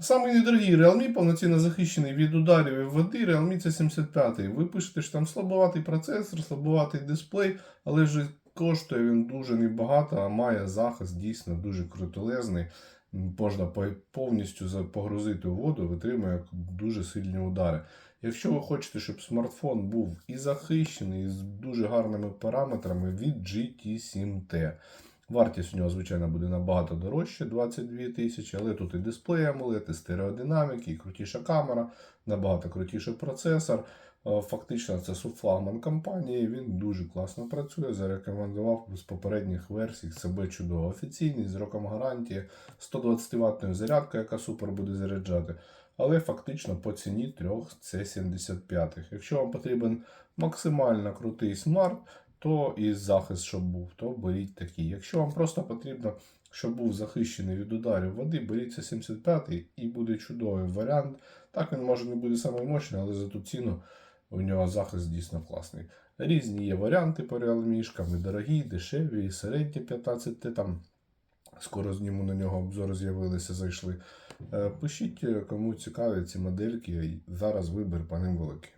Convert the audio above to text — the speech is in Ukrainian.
Самий недорогий Realme, повноцінно захищений від ударів і води, Realme це 75 Ви пишете, що там слабоватий процесор, слабоватий дисплей, але ж коштує він дуже небагато, а має захист дійсно дуже крутелезний. Можна повністю погрузити у воду, витримує дуже сильні удари. Якщо ви хочете, щоб смартфон був і захищений, і з дуже гарними параметрами від GT7T. Вартість у нього, звичайно, буде набагато дорожче 22 тисячі, але тут і дисплей AMOLED, і стереодинаміки, і крутіша камера, набагато крутіший процесор. Е, Фактично, це субфлагман компанії. Він дуже класно працює. Зарекомендував з попередніх версій себе чудово. Офіційний з роком гарантії 120 ваттною зарядкою, яка супер буде заряджати. Але фактично по ціні трьох C75. Якщо вам потрібен максимально крутий смарт, то і захист, щоб був, то беріть такий. Якщо вам просто потрібно, щоб був захищений від ударів води, беріть це 75 і буде чудовий варіант. Так він може не буде самий мощний, але за ту ціну у нього захист дійсно класний. Різні є варіанти по реалмішкам, дорогі, дешеві, середні 15 там. Скоро зніму на нього обзори з'явилися, зайшли. Е, Пишіть, кому цікаві ці модельки. Зараз вибір по ним великий.